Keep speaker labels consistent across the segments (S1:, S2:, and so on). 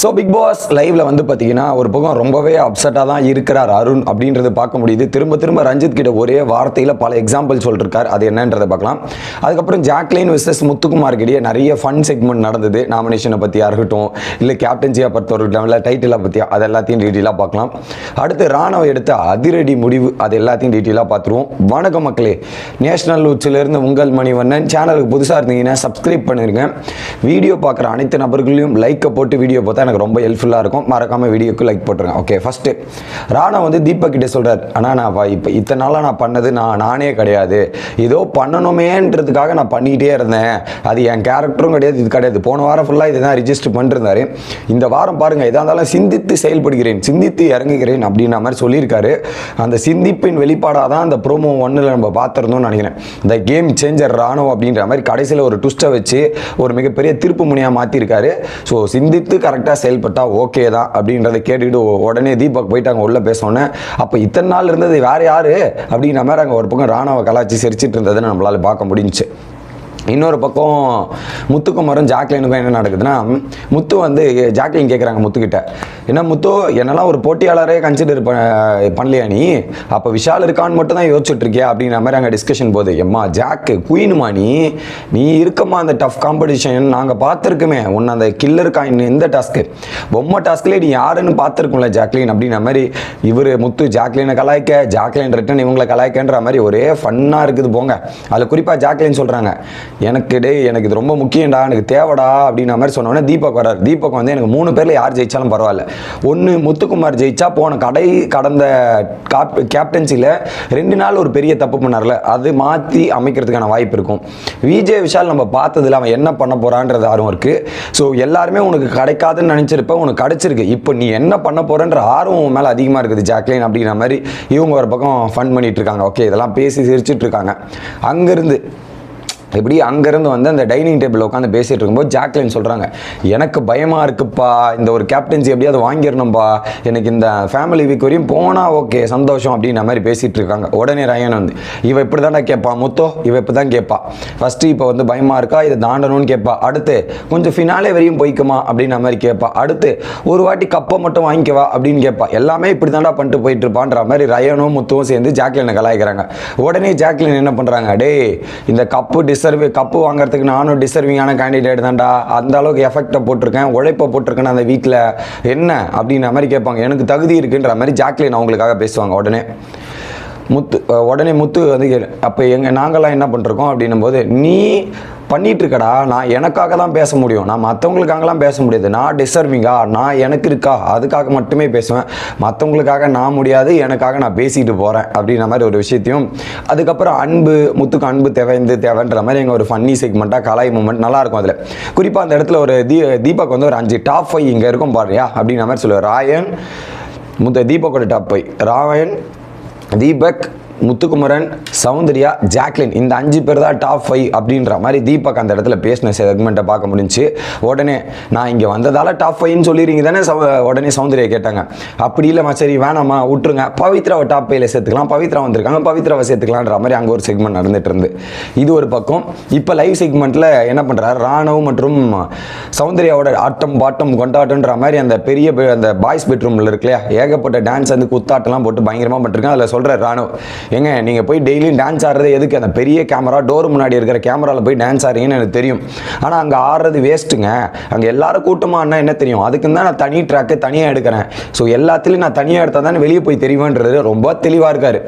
S1: So big pass லைவ்ல வந்து பார்த்தீங்கன்னா ஒரு பக்கம் ரொம்பவே அப்செட்டாக தான் இருக்கிறார் அருண் அப்படின்றது பார்க்க முடியுது. திரும்ப திரும்ப ரஞ்சித் கிட்ட ஒரே வார்த்தையில் பல எக்ஸாம்பிள் சொல்லிருக்கார். அது என்னன்றதை பார்க்கலாம். அதுக்கப்புறம் ஜாக்லைன் விசஸ் முத்துக்குமாருக்கிட்டே நிறைய ஃபன் செக்மெண்ட் நடந்தது. நாமினேஷனை பற்றியா இருக்கட்டும் இல்லை கேப்டன்சியாக பொறுத்தவரைக்கும் இல்லை டைட்டிலாக பற்றியா அது எல்லாத்தையும் டீட்டெயிலாக பார்க்கலாம். அடுத்து ராணுவ எடுத்த அதிரடி முடிவு அது எல்லாத்தையும் டீட்டெயிலாக பார்த்துருவோம். வணக்கம் மக்களே நேஷனல் உச்சிலிருந்து உங்கள் மணிவண்ணன். சேனலுக்கு புதுசாக இருந்தீங்கன்னா சப்ஸ்கிரைப் பண்ணிருங்க. வீடியோ பார்க்குற அனைத்து நபர்களையும் லைக்கை போட்டு வீடியோ பார்த்தா எனக்கு ரொம்ப ஹெல்ப்ஃபுல்லாக இருக்கும். மறக்காமல் வீடியோக்கு லைக் போட்டுருங்க. ஓகே ஃபஸ்ட்டு ராணா வந்து தீபக் கிட்டே சொல்கிறார் ஆனால் நான் இப்போ இத்தனை நாளாக நான் பண்ணது நான் நானே கிடையாது. ஏதோ பண்ணணுமேன்றதுக்காக நான் பண்ணிக்கிட்டே இருந்தேன். அது என் கேரக்டரும் கிடையாது இது கிடையாது. போன வாரம் ஃபுல்லாக இதை தான் ரிஜிஸ்டர் பண்ணிருந்தாரு. இந்த வாரம் பாருங்கள் எதாக இருந்தாலும் சிந்தித்து செயல்படுகிறேன் சிந்தித்து இறங்குகிறேன் அப்படின்ற மாதிரி சொல்லியிருக்காரு. அந்த சிந்திப்பின் வெளிப்பாடாக தான் அந்த ப்ரோமோ ஒன்றில் நம்ம பார்த்துருந்தோம்னு நினைக்கிறேன். இந்த கேம் சேஞ்சர் ராணுவம் அப்படின்ற மாதிரி கடைசியில் ஒரு ட்விஸ்ட்டை வச்சு ஒரு மிகப்பெரிய திருப்பு முனையாக மாற்றிருக்காரு ஸோ சிந்தித்து கரெக்டாக செயல்பட்டால் ஓகே தான் அப்படின்றத கேட்டுக்கிட்டு உடனே தீபக் போயிட்டாங்க உள்ளே பேசோன்னே அப்போ இத்தனை நாள் இருந்தது வேற யார்? அப்படிங்கிற மாதிரி அங்கே ஒரு பக்கம் ராணுவ கலாச்சி சிரிச்சிட்டு இருந்ததுன்னு நம்மளால பார்க்க முடிஞ்சுச்சு. இன்னொரு பக்கம் முத்துக்குமாரும் ஜாக்லினுக்கும் என்ன நடக்குதுன்னா முத்து வந்து ஜாக்லின் கேட்குறாங்க முத்துக்கிட்ட. என்ன முத்து என்னெல்லாம் ஒரு போட்டியாளரே கன்சிடர் பண்ணலையா நீ? அப்போ விஷால் இருக்கான்னு மட்டும் தான் யோசிச்சுட்டு இருக்கியா அப்படின்ற மாதிரி அங்கே டிஸ்கஷன் போகுது. எம்மா ஜாக்கு குயினுமா நீ? நீ இருக்கம்மா அந்த டஃப் காம்படிஷன் நாங்கள் பார்த்துருக்குமே உன்னை அந்த கில்லர் காயின் இந்த டாஸ்க்கு பொம்மை டாஸ்க்லேயே நீ யாருன்னு பார்த்துருக்கும்ல ஜாக்லின் அப்படிங்கிற மாதிரி. இவர் முத்து ஜாக்லினை கலாய்க்க ஜாக்லின் ரிட்டன் இவங்களை கலாய்க்கன்ற மாதிரி ஒரே ஃபன்னாக இருக்குது போங்க. அதில் குறிப்பாக ஜாக்லின் சொல்கிறாங்க எனக்கு டே எனக்கு இது ரொம்ப முக்கியம்டா எனக்கு தேவைடா அப்படின்ற மாதிரி சொன்னோன்னே தீபக் வரார் தீபக் வந்து எனக்கு மூணு பேரில் யார் ஜெயிச்சாலும் பரவாயில்ல. ஒன்று முத்துக்குமார் ஜெயிச்சா போன கடை கடந்த காப் கேப்டன்சியில் ரெண்டு நாள் ஒரு பெரிய தப்பு பண்ணார்ல. அது மாற்றி அமைக்கிறதுக்கான வாய்ப்பு இருக்கும். விஜய் விஷால் நம்ம பார்த்ததில் அவன் என்ன பண்ண போகிறான்றது ஆர்வம் இருக்குது ஸோ எல்லாருமே உனக்கு கிடைக்காதுன்னு நினச்சிருப்ப உனக்கு கிடச்சிருக்கு. இப்போ நீ என்ன பண்ண போகிறன்ற ஆர்வம் மேலே அதிகமாக இருக்குது ஜாக்லின் அப்படிங்கிற மாதிரி. இவங்க ஒரு பக்கம் ஃபன் பண்ணிகிட்ருக்காங்க ஓகே இதெல்லாம் பேசி சிரிச்சிட்ருக்காங்க அங்கேருந்து இப்படி அங்கேருந்து வந்து அந்த டைனிங் டேபிள் உட்காந்து பேசிகிட்டு இருக்கும்போது ஜாக்லின் சொல்கிறாங்க எனக்கு பயமாக இருக்குப்பா இந்த ஒரு கேப்டன்சி எப்படியாவது வாங்கிடணும்ப்பா எனக்கு இந்த ஃபேமிலி வீக் வரையும் போனால் ஓகே சந்தோஷம் அப்படின்ற மாதிரி பேசிகிட்டு இருக்காங்க. உடனே ரயன் வந்து இவ இப்படி தான்டா கேட்பா முத்தோ? இவ இப்படி தான் கேட்பா ஃபஸ்ட்டு இப்போ வந்து பயமாக இருக்கா இதை தாண்டணும்னு கேட்பா அடுத்து கொஞ்சம் ஃபினாலே வரையும் போய்க்குமா? அப்படின்ற மாதிரி கேட்பா அடுத்து ஒரு வாட்டி கப்பை மட்டும் வாங்கிக்கவா? அப்படின்னு கேட்பா எல்லாமே இப்படி தான்டா பண்ணிட்டு போயிட்டு இருப்பான்ற மாதிரி ரயனும் முத்துவும் சேர்ந்து ஜாக்லினை கலாய்க்கிறாங்க. உடனே ஜாக்லின் என்ன பண்ணுறாங்க டே இந்த கப்பு டிசர்வ் கப்பு வாங்குறதுக்கு நானும் டிசர்விங்கான கேண்டிடேட் தான்டா. அந்த அளவுக்கு எஃபெக்டை போட்டிருக்கேன் உழைப்பை போட்டிருக்கேன் அந்த வீட்டில் என்ன அப்படின்ற மாதிரி கேட்பாங்க. எனக்கு தகுதி இருக்குன்ற மாதிரி ஜாக்லின் அவங்களுக்காக பேசுவாங்க உடனே. முத்து உடனே முத்து வந்து அப்போ எங்கள் நாங்கள்லாம் என்ன பண்ணிருக்கோம் அப்படின்னும் போது நீ பண்ணிட்டு இருக்கடா நான் எனக்காக தான் பேச முடியும். நான் மற்றவங்களுக்காகலாம் பேச முடியாது. நான் டிசர்விங்கா நான் எனக்கு இருக்கா? அதுக்காக மட்டுமே பேசுவேன். மற்றவங்களுக்காக நான் முடியாது எனக்காக நான் பேசிட்டு போகிறேன் அப்படின்ற மாதிரி ஒரு விஷயத்தையும் அதுக்கப்புறம் அன்பு முத்துக்கு அன்பு தேவைந்து தேவைன்ற மாதிரி எங்கள் ஒரு ஃபன்னி செக்மெண்ட்டாக கலாய் மூமெண்ட் நல்லா இருக்கும் அதில். குறிப்பாக அந்த இடத்துல ஒரு தீ தீபக் வந்து ஒரு அஞ்சு டாப் ஃபைவ் இங்கே இருக்கும் பாருயா அப்படின்ற மாதிரி சொல்லுவார். ராயன் முத்த தீபக்கோட top five Rayan Deepak Muthukumaran Soundarya Jacqueline இந்த அஞ்சு பேர் தான் டாப் ஃபைவ் அப்படின்ற மாதிரி தீபக் அந்த இடத்துல பேசின செக்மெண்ட்டை பார்க்க முடிஞ்சுச்சு. உடனே நான் இங்கே வந்ததால் டாப் ஃபைவ்னு சொல்லிடுறீங்க தானே சௌ- உடனே சௌந்தர்யா கேட்டாங்க. அப்படி இல்லைம்மா சரி வேணாம்மா விட்டுருங்க. பவித்ராவை டாப் ஃபைவ்ல சேர்த்துக்கலாம். பவித்ரா வந்திருக்காங்க. பவித்ராவை சேர்த்துக்கலான்ற மாதிரி அங்கே ஒரு செக்மெண்ட் நடந்துட்டு இருந்து. இது ஒரு பக்கம். இப்போ லைவ் செக்மெண்ட்டில் என்ன பண்ணுறாரு ராணவ் மற்றும் சௌந்தர்யாவோட ஆட்டம் பாட்டம் கொண்டாட்டன்ற மாதிரி அந்த பெரிய பெ- அந்த பாய்ஸ் பெட்ரூமில் இருக்கு இல்லையா? ஏகப்பட்ட டான்ஸ் வந்து குத்தாட்டெல்லாம் போட்டு பயங்கரமாக பண்ணிருக்காங்க. அதில் சொல்கிற ராணுவ ஏங்க நீங்கள் போய் டெய்லியும் டான்ஸ் ஆடுறது எதுக்கு? அந்த பெரிய கேமரா டோர் முன்னாடி இருக்கிற கேமராவில் போய் டான்ஸ் ஆடுறீங்கன்னு எனக்கு தெரியும். ஆனால் அங்கே ஆடுறது வேஸ்ட்டுங்க அங்கே எல்லாரும் கூட்டமானா என்ன தெரியும்? அதுக்கு தான் நான் தனி ட்ராக்கு தனியாக எடுக்கிறேன். ஸோ எல்லாத்துலேயும் நான் தனியாக எடுத்தால் தானே வெளியே போய் தெரியுவேன்றது ரொம்ப தெளிவாக இருக்கார்.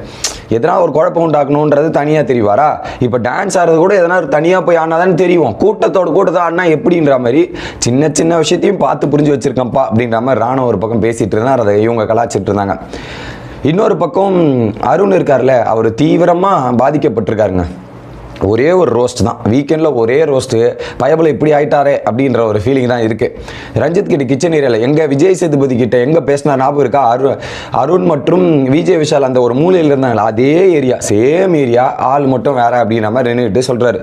S1: எதனா ஒரு குழப்பம் உண்டாக்கணுன்றது தனியாக தெரிவாரா? இப்போ டான்ஸ் ஆடுறது கூட எதனா ஒரு தனியாக போய் ஆடினா தான் தெரியும். கூட்டத்தோட கூட்டத்தை ஆடினா எப்படின்ற மாதிரி சின்ன சின்ன விஷயத்தையும் பார்த்து புரிஞ்சு வச்சுருக்கேன்ப்பா அப்படின்ற மாதிரி ராணுவ ஒரு பக்கம் பேசிகிட்டு இருந்தார். அதை இவங்க கலாச்சிட்டு இருந்தாங்க. இன்னொரு பக்கம் அருண் இருக்கார்ல அவர் தீவிரமாக பாதிக்கப்பட்டிருக்காருங்க. ஒரே ஒரு ரோஸ்ட் தான். வீக்கெண்டில் ஒரே ரோஸ்ட்டு பயபல இப்படி ஆயிட்டாரே அப்படின்ற ஒரு ஃபீலிங் தான் இருக்குது ரஞ்சித் கிட்ட கிச்சன் ஏரியாவில் எங்கே விஜய் சேதுபதி கிட்ட எங்கே பேசினா ஞாபகம் இருக்கா? அரு அருண் மற்றும் விஜய் விஷால் அந்த ஒரு மூலையில் இருந்தாங்களா? அதே ஏரியா சேம் ஏரியா ஆள் மட்டும் வேற அப்படின்ற மாதிரி நின்றுட்டு சொல்கிறாரு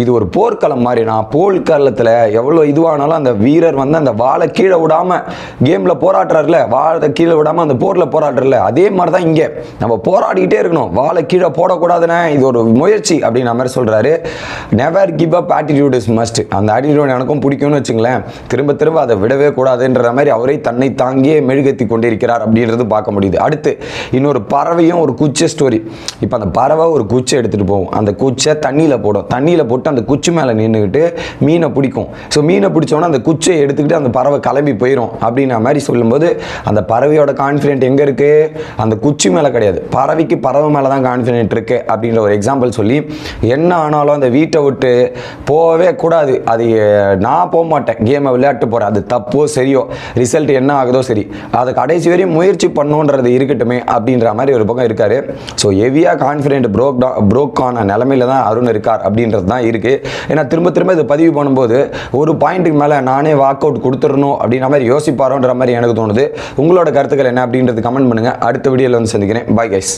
S1: இது ஒரு போர்க்களம் மாதிரி. நான் போர்க்களத்தில் எவ்வளோ இதுவானாலும் அந்த வீரர் வந்து அந்த வாழை கீழே விடாமல் கேமில் போராடுறாருல. வாழை கீழே விடாமல் அந்த போரில் போராடுறல அதே மாதிரி தான் இங்கே. நம்ம போராடிக்கிட்டே இருக்கணும். வாழை கீழே போடக்கூடாதுண்ணே. இது ஒரு முயற்சி அப்படின்ற மாதிரி மாதிரி சொல்கிறாரு never give up attitude is must அந்த ஆட்டிடியூட் எனக்கும் பிடிக்கும்னு வச்சுங்களேன். திரும்ப திரும்ப அதை விடவே கூடாதுன்ற மாதிரி அவரை தன்னை தாங்கியே மெழுகத்தி கொண்டிருக்கிறார் அப்படின்றது பார்க்க முடியுது. அடுத்து இன்னொரு பறவையும் ஒரு குச்சை ஸ்டோரி இப்போ அந்த பறவை ஒரு குச்சை எடுத்துகிட்டு போகும். அந்த குச்சை தண்ணியில் போடும். தண்ணியில் போட்டு அந்த குச்சி மேலே நின்றுக்கிட்டு மீனை பிடிக்கும். ஸோ மீனை பிடிச்சோன்னா அந்த குச்சை எடுத்துக்கிட்டு அந்த பறவை கிளம்பி போயிடும் அப்படின்ற மாதிரி சொல்லும்போது அந்த பறவையோட கான்ஃபிடென்ட் எங்கே இருக்குது அந்த குச்சி மேலே கிடையாது. பறவைக்கு பறவை மேலே தான் கான்ஃபிடென்ட் இருக்குது அப்படின்ற ஒரு எக்ஸாம்பிள் சொல்லி என்ன ஆனாலும் அந்த வீட்டை விட்டு போகவே கூடாது. அது நான் போக மாட்டேன். கேமை விளையாட்டு போகிறேன் அது தப்போ சரியோ ரிசல்ட் என்ன ஆகுதோ சரி அதை கடைசி வரையும் முயற்சி பண்ணுன்றது இருக்கட்டுமே அப்படின்ற மாதிரி ஒரு பக்கம் இருக்கார். ஸோ ஹெவியாக கான்ஃபிடென்ட் ப்ரோக் ப்ரோக் ஆன நிலமையில தான் அருண் இருக்கார் அப்படின்றது தான் இருக்குது ஏன்னா திரும்ப திரும்ப இது பதிவு பண்ணும்போது ஒரு பாயிண்ட்டுக்கு மேலே நானே வாக் அவுட் கொடுத்துடணும் அப்படின்ற மாதிரி யோசிப்பாரோன்ற மாதிரி எனக்கு தோணுது. உங்களோட கருத்துக்கள் என்ன அப்படின்றது கமெண்ட் பண்ணுங்கள் அடுத்த வீடியோவில் வந்து சந்திக்கிறேன். Bye guys